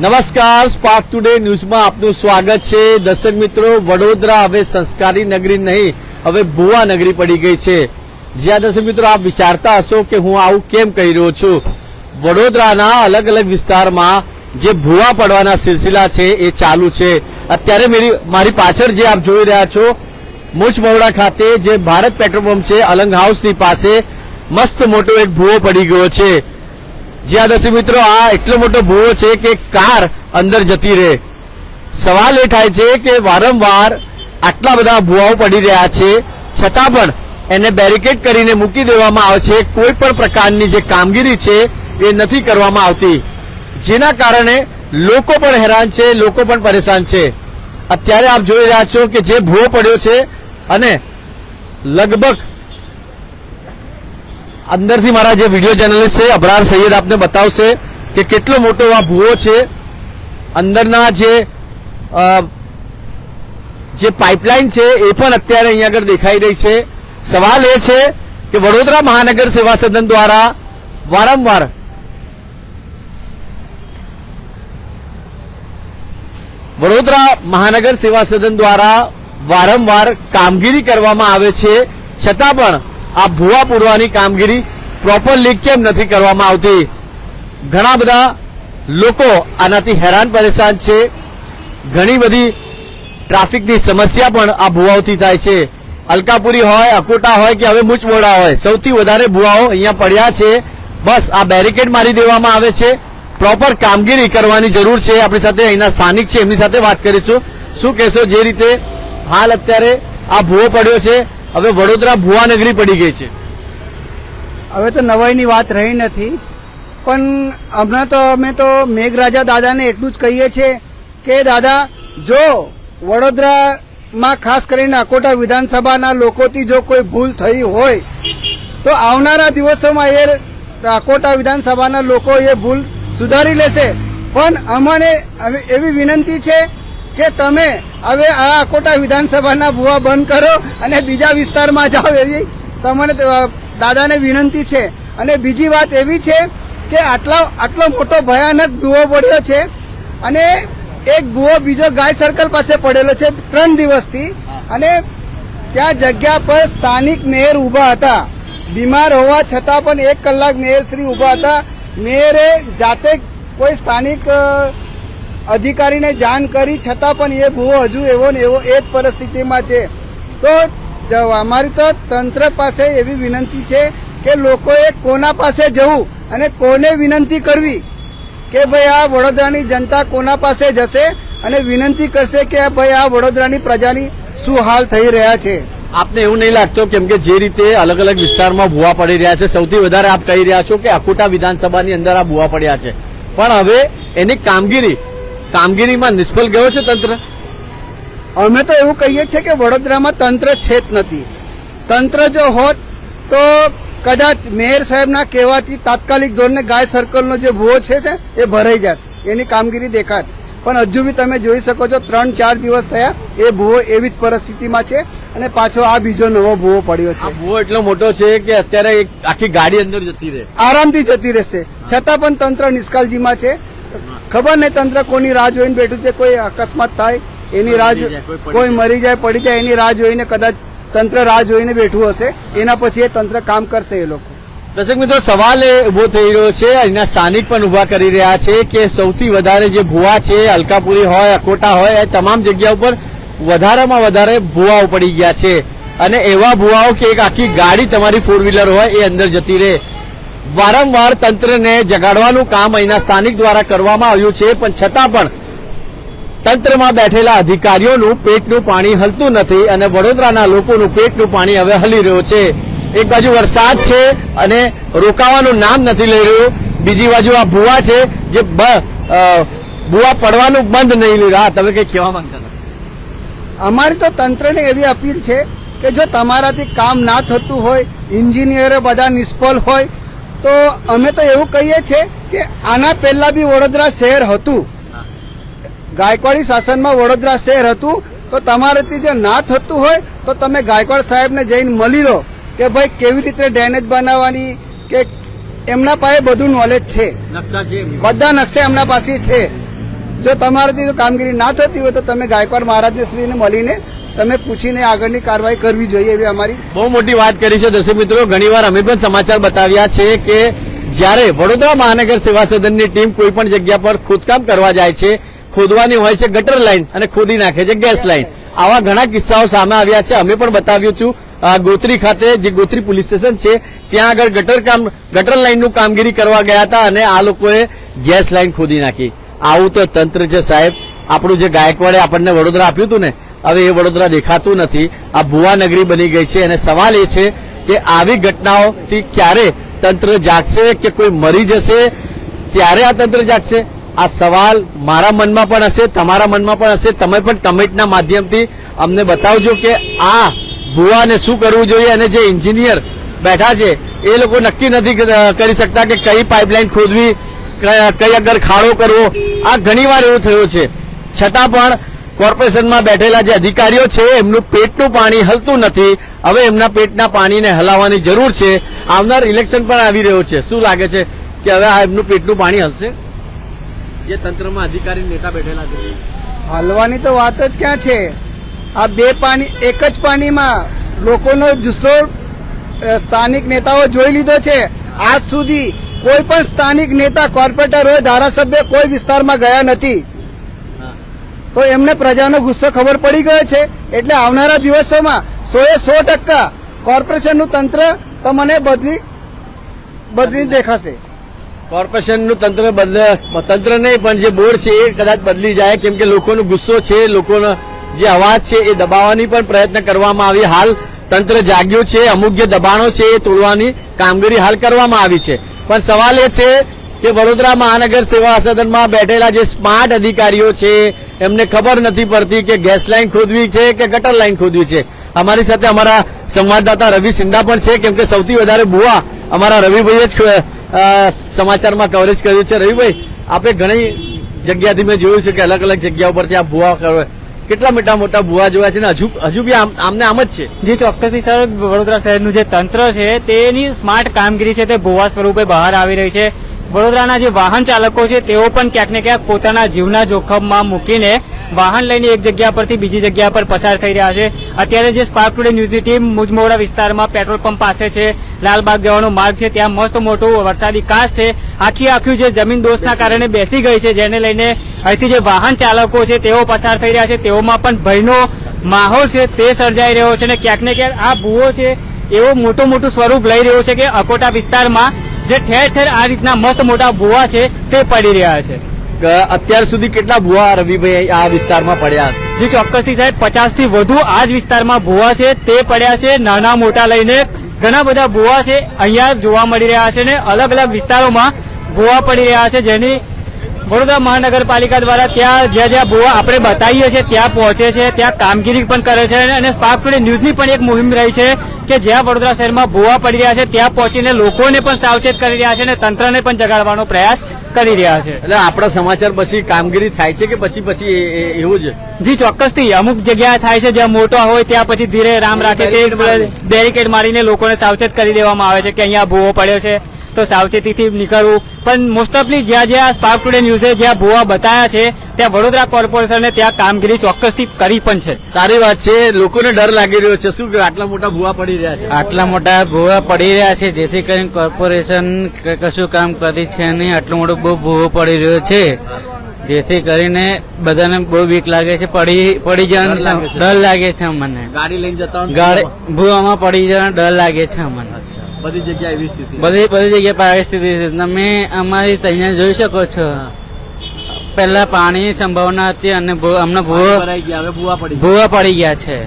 નમસ્કાર spark today ન્યૂઝમાં આપનું સ્વાગત છે. દર્શક મિત્રો, વડોદરા હવે સંસ્કારી નગરી નહીં, હવે ભુવા નગરી પડી ગઈ છે. જ્યાં દર્શક મિત્રો, આપ વિચારતા હશો કે હું આવું કેમ કહી રહ્યો છું? વડોદરાના અલગ અલગ વિસ્તારમાં જે ભુવા પડવાના સિલસિલા છે, એ ચાલુ છે. અત્યારે મેરી, મારી પાછળ જે આપ જોઈ રહ્યા છો મુચ ખાતે જે ભારત પેટ્રોલ પંપ છે, અલંગ હાઉસની પાસે, મસ્ત મોટો એક ભુવો પડી ગયો છે. જ્યાં દર્શક મિત્રો, આ એટલો મોટો ભૂવો છે કે કાર અંદર જતી રહે. સવાલ એ થાય છે કે વારંવાર આટલા બધા ભૂવાઓ પડી રહ્યા છે, છતાં પણ એને બેરિકેડ કરીને મૂકી દેવામાં આવે છે. કોઈ પણ પ્રકારની જે કામગીરી છે એ નથી કરવામાં આવતી. જેના કારણે લોકો પણ હેરાન છે, લોકો પણ પરેશાન છે. અત્યારે આપ જોઈ રહ્યા છો કે જે ભૂવો પડ્યો છે અને લગભગ અંદરથી મારા જે વીડિયો જર્નલિસ્ટ છે, અબરાર સૈયદ આપને બતાવશે કે કેટલો મોટો આ ભૂવો છે. અંદરના જે જે પાઇપલાઇન છે, એ પણ અત્યારે અહીંયા આગળ દેખાઈ રહી છે. સવાલ એ છે કે વડોદરા મહાનગર સેવા સદન દ્વારા વારંવાર વડોદરા મહાનગર સેવા સદન દ્વારા વારંવાર કામગીરી કરવામાં આવે છે. છતાં પણ આ ભૂવા પૂરવાની કામગીરી પ્રોપરલી કેમ નથી કરવામાં આવતી? ઘણા બધા લોકો આનાથી હેરાન પરેશાન છે. ઘણી બધી ટ્રાફિકની સમસ્યા પણ આ ભૂવાઓથી થાય છે. અલકાપુરી હોય, અકોટા હોય કે હવે મુચમોડા હોય, સૌથી વધારે ભૂવાઓ અહીંયા પડ્યા છે. બસ આ બેરિકેડ મારી દેવામાં આવે છે. પ્રોપર કામગીરી કરવાની જરૂર છે. આપણી સાથે અહીંના સ્થાનિક છે, એમની સાથે વાત કરીશું. શું કહેશો? જે રીતે હાલ અત્યારે આ ભૂવો પડ્યો છે હવે વડોદરા ભુવા નગરી પડી ગઈ છે. હવે તો નવાઈની વાત રહી નથી. પણ હમણાં તો અમે તો મેઘરાજા દાદાને એટલું જ કહીએ છીએ કે, દાદા, જો વડોદરામાં ખાસ કરીને અકોટા વિધાનસભાના લોકોથી જો કોઈ ભૂલ થઈ હોય, તો આવનારા દિવસોમાં એ અકોટા વિધાનસભાના લોકો એ ભૂલ સુધારી લેશે. પણ અમને એવી વિનંતી છે કે તમે હવે આ અકોટા વિધાનસભાના ભૂવા બંધ કરો અને બીજા વિસ્તારમાં જાઓ એવી તમને દાદાને વિનંતી છે. અને બીજી વાત એવી છે કે આટલા, આટલો મોટો ભયાનક ભૂવો પડ્યો છે અને એક ભૂવો બીજો ગાય સર્કલ પાસે પડેલો છે ત્રણ દિવસથી. અને ત્યાં જગ્યા પર સ્થાનિક મેયર ઊભા હતા. બીમાર હોવા છતાં પણ એક કલાક મેયર શ્રી ઊભા હતા. મેયરે જાતે કોઈ સ્થાનિક અધિકારીને જાણ કરી, છતાં પણ એ ભૂવો હજુ એવો ને એવો એ જ પરિસ્થિતિમાં છે. તો અમારી તો તંત્ર પાસે એવી વિનંતી છે કે લોકોએ કોના પાસે જવું અને કોને વિનંતી કરવી? કે ભાઈ આ વડોદરાની જનતા કોના પાસે જશે અને વિનંતી કરશે કે ભાઈ આ વડોદરાની પ્રજાની શું હાલ થઈ રહ્યા છે? આપને એવું નહીં લાગતું કેમ કે જે રીતે અલગ અલગ વિસ્તારમાં ભૂવા પડી રહ્યા છે, સૌથી વધારે આપ કહી રહ્યા છો કે અકોટા વિધાનસભાની અંદર આ ભૂવા પડ્યા છે. પણ હવે એની કામગીરી કામગીરીમાં નિષ્ફળ ગયો છે તંત્ર? અમે તો એવું કહીએ છીએ કે વડોદરામાં તંત્ર છે જ નથી. તંત્ર જો હોત તો કદાચ મેયર સાહેબના કહેવાથી તાત્કાલિક ધોરણે ગાય સર્કલનો જે ભૂવો છે ને એ ભરાઈ જાત. એની કામગીરી દેખાત. પણ હજુ બી તમે જોઈ શકો છો ત્રણ ચાર દિવસ થયા એ ભૂવો એવી જ પરિસ્થિતિમાં છે અને પાછો આ બીજો નવો ભૂવો પડ્યો છે. ભૂવો એટલો મોટો છે કે અત્યારે એક આખી ગાડી અંદર જતી રહે. આરામથી જતી રહેશે. છતાં પણ તંત્ર નિષ્કાળજીમાં છે. ખબર નહીં તંત્ર કોની રાહ જોઈને બેઠું છે કોઈ અકસ્માત થાય એની રાહ કોઈ. મરી જાય પડી જાય એની રાહ જોઈને કદાચ તંત્ર રાહ જોઈને બેઠું હશે એના પછી એ તંત્ર કામ કરશે એ લોકો. દર્શક મિત્રો સવાલ એ ઊભો થઈ રહ્યો છે અહીંના સ્થાનિક પણ ઊભા કરી રહ્યા છે કે સૌથી વધારે જે ભુવા છે અલકાપુરી હોય અકોટા હોય એ તમામ જગ્યા ઉપર વધારામાં વધારે ભુવાઓ પડી ગયા છે. અને એવા ભુવાઓ કે એક આખી ગાડી તમારી ફોર વ્હીલર હોય એ અંદર જતી રહે. વારંવાર તંત્રને જગાડવાનું કામ અહીંના સ્થાનિક દ્વારા કરવામાં આવ્યું છે, પણ છતાં પણ તંત્રમાં બેઠેલા અધિકારીઓનું પેટનું પાણી હલતું નથી અને વડોદરાના લોકોનું પેટનું પાણી હવે હલી રહ્યું છે. એક બાજુ વરસાદ છે અને રોકાવાનું નામ નથી લઈ રહ્યું. બીજી બાજુ આ ભૂવા છે જે ભૂવા પડવાનું બંધ નહીં લઈ રહ્યા. તમે કઈ કહેવા માંગતા અમારી તો તંત્રને એવી અપીલ છે કે જો તમારાથી કામ ના થતું હોય ઇન્જિનિયરો બધા નિષ્ફળ હોય તો અમે તો એવું કહીએ છીએ કે આના પહેલા બી વડોદરા શહેર હતું. ગાયકવાડી શાસનમાં વડોદરા શહેર હતું. તો તમારાથી જો ના થતું હોય તો તમે ગાયકવાડ સાહેબને જઈને મળી લો કે ભાઈ કેવી રીતે ડ્રેનેજ બનાવવાની કે એમના પાસે બધું નોલેજ છે. બધા નકશા એમના પાસે છે. જો તમારાથી જો કામગીરી ના થતી હોય તો તમે ગાયકવાડ મહારાજને શ્રીને મળીને તમે પૂછીને આગળની કાર્યવાહી કરવી જોઈએ એવી અમારી બહુ મોટી વાત કરી છે દર્શક મિત્રો. ઘણીવાર અમે પણ સમાચાર બતાવ્યા છે કે જ્યારે વડોદરા મહાનગર સેવા સદનની ટીમ કોઈ પણ જગ્યા પર ખોદકામ કરવા જાય છે, ખોદવાની હોય છે ગટર લાઈન અને ખોદી નાખે છે ગેસ લાઇન આવા ઘણા કિસ્સાઓ સામે આવ્યા છે. અમે પણ બતાવ્યું છું ગોત્રી ખાતે જે ગોત્રી પોલીસ સ્ટેશન છે, ત્યાં આગળ ગટર કામ, ગટર લાઈનનું કામગીરી કરવા ગયા હતા અને આ લોકોએ ગેસ લાઈન ખોદી નાખી. આવું તો તંત્ર છે સાહેબ. આપણું જે ગાયકવાડે આપણને વડોદરા આપ્યું હતું ને હવે એ વડોદરા દેખાતું નથી. આ ભુવા નગરી બની ગઈ છે. અને સવાલ એ છે કે આવી ઘટનાઓથી ક્યારે તંત્ર જાગશે કે કોઈ મરી જશે? ત્યારે આ તંત્ર જાગશે? આ સવાલ મારા મનમાં પણ હશે, તમારા મનમાં પણ હશે. તમે પણ કમેન્ટના માધ્યમથી અમને બતાવજો કે આ ભુવાને શું કરવું જોઈએ અને જે એન્જિનિયર બેઠા છે, એ લોકો નક્કી નથી કરી શકતા કે કઈ પાઇપલાઇન ખોદવી કઈ આગળ ખાડો કરવો. આ ઘણીવાર એવું થયું છે. છતાં પણ કોર્પોરેશનમાં બેઠેલા જે અધિકારીઓ છે, એમનું પેટનું પાણી હલતું નથી. હવે એમના પેટના પાણીને હલાવવાની જરૂર છે. આવનાર ઇલેક્શન પણ આવી રહ્યો છે. શું લાગે છે કે હવે આ એમનું પેટનું પાણી હલશે? જે તંત્રમાં અધિકારી નેતા બેઠેલા છે. હલવાની તો વાત જ ક્યાં છે? આ બે પાણી, એક જ પાણીમાં લોકોનો જુસ્સો સ્થાનિક નેતાઓ જોઈ લીધો છે. આજ સુધી કોઈ પણ સ્થાનિક નેતા, કોર્પોરેટર હોય, ધારાસભ્ય કોઈ વિસ્તારમાં ગયા નથી. તો એમને પ્રજાનો ગુસ્સો ખબર પડી ગયો છે. એટલે આવનારા દિવસોમાં સો એ સો ટકા કોર્પોરેશનનું તંત્ર તમને બદલી બદલી દેખાશે. કોર્પોરેશનનું તંત્ર બદલે, તંત્ર નહીં, પણ જે બોર્ડ છે એ કદાચ બદલી જાય, કેમ કે લોકોનો ગુસ્સો છે, લોકોનો જે અવાજ છે એ દબાવવાની પણ પ્રયત્ન કરવામાં આવી. હાલ તંત્ર જાગ્યું છે, અમુક જે દબાણો છે એ તોડવાની કામગીરી હાલ કરવામાં આવી છે. પણ સવાલ એ છે કે વડોદરા મહાનગર સેવા સદનમાં બેઠેલા જે સ્માર્ટ અધિકારીઓ છે એમને ખબર નથી પડતી કે ગેસ લાઇન ખોદવી છે કે ગટર લાઇન ખોદવી છે. અમારી સાથે અમારા સંવાદદાતા રવિ સિંધા પણ છે, કેમ કે સૌથી વધારે બુવા અમારા રવિભાઈએ જ સમાચારમાં કવરેજ કર્યું છે. રવિભાઈ આપણે ઘણી જગ્યાથી મેં જોયું છે કે અલગ અલગ જગ્યા ઉપરથી આ ભુવા કરે કેટલા મોટા મોટા ભુવા જોયા છે ને? હજુ હજુ બી આમ- આમને આમ જ છે. જે ચોક્કસથી સર, વડોદરા શહેરનું જે તંત્ર છે, તેની સ્માર્ટ કામગીરી છે તે ભુવા સ્વરૂપે બહાર આવી રહી છે. વડોદરાના જે વાહન ચાલકો છે, તેઓ પણ ક્યાંક ક્યાંક પોતાના જીવના જોખમમાં મૂકીને વાહન લઈને એક જગ્યા પરથી બીજી જગ્યા પર પસાર થઈ રહ્યા છે. અત્યારે જે સ્પાર્ક ટુડે ન્યૂઝની ટીમ મુજમોડા વિસ્તારમાં પેટ્રોલ પંપ પાસે છે. લાલબાગ જવાનો માર્ગ છે. ત્યાં મસ્ત મોટો વરસાદી કાચ છે. આખી આખી જે જમીન દોષના કારણે બેસી ગઈ છે. જેને લઈને અહીંથી જે વાહન ચાલકો છે, તેઓ પસાર થઈ રહ્યા છે. તેઓમાં પણ ભયનો માહોલ છે. તે સર્જાઈ રહ્યો છે અને ક્યાંક ક્યાંક આ ભૂવો છે, એવો મોટું મોટું સ્વરૂપ લઈ રહ્યો છે કે અકોટા વિસ્તારમાં જે ઠેર ઠેર આ રીતના મસ્ત મોટા ભૂવા છે તે પડી રહ્યા છે. અત્યાર સુધી કેટલા ભુવા રવિભાઈ આ વિસ્તારમાં પડ્યા છે જે ચોક્કસથી સાહેબ પચાસથી વધુ આ જ વિસ્તારમાં ભૂવા છે તે પડ્યા છે નાના મોટા લઈને ઘણા બધા ભૂવા છે અહીંયા જોવા મળી રહ્યા છે ને અલગ અલગ વિસ્તારોમાં ભૂવા પડી રહ્યા છે જેની વડોદરા મહાનગરપાલિકા દ્વારા ત્યાં જ્યાં જ્યાં ભૂવા આપણે બતાવીએ છીએ ત્યાં પહોંચે છે ત્યાં કામગીરી પણ કરે છે અને સ્પાર્ક ટુડે ન્યૂઝની પણ એક મુહિમ રહી છે કે જ્યાં વડોદરા શહેરમાં ભૂવા પડી રહ્યા છે ત્યાં પહોંચીને લોકોને પણ સાવચેત કરી રહ્યા છે અને તંત્રને પણ જગાડવાનો પ્રયાસ કરી રહ્યા છે. એટલે આપણા સમાચાર પછી કામગીરી થાય છે કે પછી પછી એવું જ? જી ચોક્કસથી. અમુક જગ્યાએ થાય છે જ્યાં મોટો હોય ત્યાં પછી ધીરે રામ રાખે તે બેરિકેડ મારીને લોકોને સાવચેત કરી દેવામાં આવે છે કે અહીંયા ભૂવો પડ્યો છે. તો સાવચેતીથી નીકળવું. પણ મોસ્ટ ઓફલી જ્યાં જ્યાં સ્પાર્ક ટુડે ન્યૂઝે જ્યાં ભૂવા બતાવ્યા છે ત્યાં વડોદરા કોર્પોરેશને ત્યાં કામગીરી ચોક્કસથી કરી પણ છે. સારી વાત છે લોકોને ડર લાગી રહ્યો છે. શું કે આટલા મોટા ભુવા પડી રહ્યા છે? આટલા મોટા ભૂવા પડી રહ્યા છે જેથી કરીને કોર્પોરેશન કશું કામ કરી છે નહીં. આટલો મોટો બહુ ભૂવો પડી રહ્યો છે જેથી કરીને બધાને બહુ બીક લાગે છે. પડી પડી જવાનો ડર લાગે છે. અમને. ગાડી લઈને જતા ગાડી ભૂવામાં? પડી જવાનો ડર લાગે છે અમને. બધી જગ્યાએ એવી સ્થિતિ બધી બધી જગ્યાએ પરિસ્થિતિ છે તમે અમારી ત્યાં જોઈ શકો છો. પહેલા પાણીની સંભાવના હતી અને હમણાં ભૂવા ભરાઈ ગયા હવે ભૂવા પડી ભૂવા પડી ગયા છે.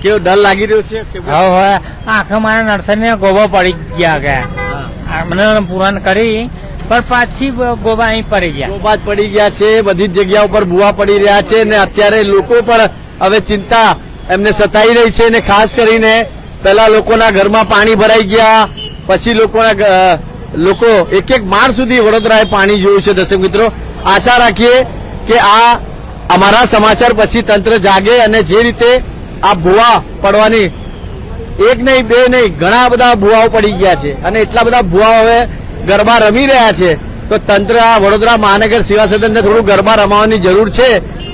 કેવો ડર લાગી રહ્યો છે કે હવે હવે આખા મારા નર્સરી ગોબો પડી ગયા ગયા મને પૂરણ કરી પણ પાછી ગોબા અહીં પડી ગયા. ગોબાજ પડી ગયા છે બધી જ જગ્યા ઉપર ભૂવા પડી રહ્યા છે ને અત્યારે લોકો પર હવે ચિંતા એમને સતાઈ રહી છે ને ખાસ કરીને પેલા લોકોના ઘરમાં પાણી ભરાઈ ગયા, પછી લોકોના લોકો એક એક માળ સુધી વડોદરાએ પાણી જોયું છે દર્શક મિત્રો. આશા રાખીએ કે આ અમારા સમાચાર પછી તંત્ર જાગે અને જે રીતે આ ભુવા પડવાની, એક નહીં, બે નહીં, ઘણા બધા ભુવાઓ પડી ગયા છે અને એટલા બધા ભૂવાઓ હવે ગરબા રમી રહ્યા છે, તો તંત્ર આ વડોદરા મહાનગર સેવા સદનને થોડું ગરબા રમાવાની જરૂર છે,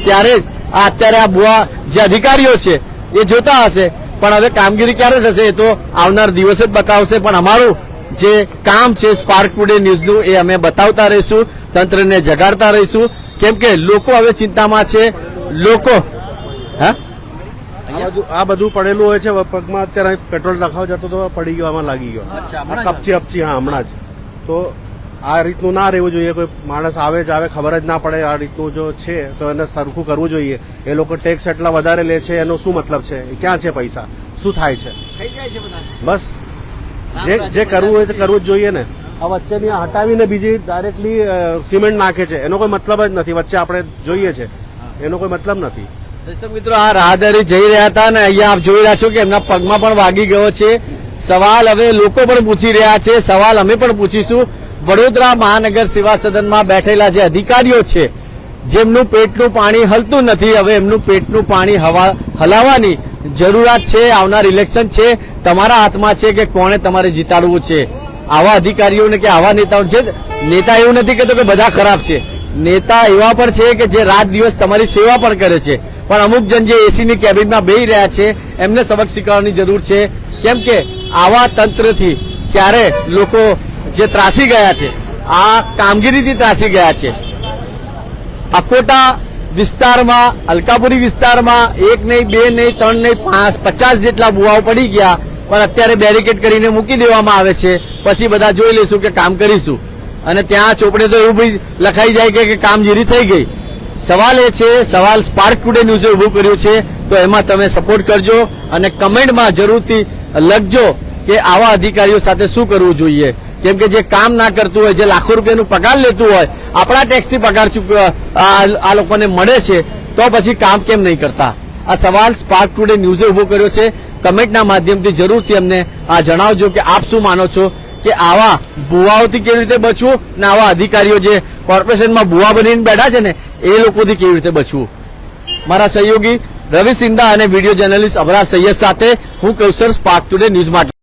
ત્યારે જ અત્યારે આ ભુવા જે અધિકારીઓ છે એ જોતા હશે. પણ હવે કામગીરી ક્યારે થશે એ તો આવનાર દિવસ જ બતાવશે. પણ અમારું જે કામ છે સ્પાર્ક ટુડે ન્યૂઝનું એ અમે બતાવતા રહીશું તંત્રને જગાડતા રહીશું. કેમ કે લોકો હવે ચિંતામાં છે. લોકો હા? આ બધું- પડેલું હોય છે પગમાં અત્યારે પેટ્રોલ નાખવા જતો તો પડી ગયો આમાં લાગી ગયો. આ કપચી અપચી હા હમણાં જ. તો આ રીતનું ના રહેવું જોઈએ. કોઈ માણસ આવે જ આવે ખબર જ ના પડે આ રીતનું જો છે તો એને સરખું કરવું જોઈએ. એ લોકો ટેક્સ એટલા વધારે લે છે એનો શું મતલબ છે? ક્યાં છે પૈસા? શું થાય છે? બસ. જે જે કરવું હોય તે કરવું જ જોઈએ ને. આ વચ્ચેની હટાવીને બીજી ડાયરેક્ટલી સિમેન્ટ નાખે છે. એનો કોઈ મતલબ જ નથી. વચ્ચે આપણે જોઈએ છે. એનો કોઈ મતલબ નથી. દર્શક મિત્રો આ રાહદારી જઈ રહ્યા હતા ને અહીંયા આપ જોઈ રહ્યા છો કે એમના પગમાં પણ વાગી ગયો છે. સવાલ હવે લોકો પણ પૂછી રહ્યા છે. સવાલ અમે પણ પૂછીશું. વડોદરા મહાનગર સેવા સદનમાં બેઠેલા જે અધિકારીઓ છે, જેમનું પેટનું પાણી હલતું નથી, હવે એમનું પેટનું પાણી હવા હલાવવાની જરૂરિયાત છે, આવનાર ઇલેક્શન છે, તમારા હાથમાં છે કે કોણે તમારે જીતાડવું છે? આવા અધિકારીઓને કે આવા નેતાઓ છે નેતા એવું નથી કહેતો કે બધા ખરાબ છે. નેતા એવા પણ છે કે જે રાત દિવસ તમારી સેવા પણ કરે છે. પણ અમુક જણ જે એસીની કેબિનમાં બેહી રહ્યા છે, એમને સબક શીખવવાની જરૂર છે. કેમ કે આવા તંત્રથી ક્યારે લોકો જે ત્રાસી ગયા છે. આ કામગીરીથી ત્રાસી ગયા છે. અકોટા વિસ્તારમાં, અલકાપુરી વિસ્તારમાં એક નહીં, બે નહીં, ત્રણ નહીં, પાંચ, પચાસ જેટલા બુવાઓ પડી ગયા, પણ અત્યારે બેરિકેડ કરીને મૂકી દેવામાં આવે છે. પછી બધા જોઈ લઈશું કે કામ કરીશું. અને ત્યાં ચોપડે તો એવું બી લખાઈ જાય કે- કામગીરી થઈ ગઈ. સવાલ એ છે, સવાલ સ્પાર્ક ટુડે ન્યૂઝે ઉભું કર્યું છે, તો એમાં તમે સપોર્ટ કરજો અને કમેન્ટમાં જરૂરથી લખજો કે આવા અધિકારીઓ સાથે શું કરવું જોઈએ. કેમ કે જે કામ ના કરતું હોય, જે લાખો રૂપિયાનું પગાર લેતું હોય, આપણા ટેક્સથી પગાર આ લોકોને મળે છે, તો પછી કામ કેમ નહીં કરતા? આ સવાલ સ્પાર્ક ટુડે ન્યૂઝે ઊભો કર્યો છે. કમેન્ટના માધ્યમથી જરૂરથી અમને, આ જણાવજો કે આપ શું માનો છો કે આવા ભુવાઓથી કેવી રીતે બચવું ને આવા અધિકારીઓ જે કોર્પોરેશનમાં ભુવા બનીને બેઠા છે ને, એ લોકોથી કેવી રીતે બચવું? મારા સહયોગી રવિ સિંધા અને વીડિયો જર્નલિસ્ટ અબરાર સૈયદ સાથે હું કૌશલ સ્પાર્ક ટુડે ન્યૂઝ માટે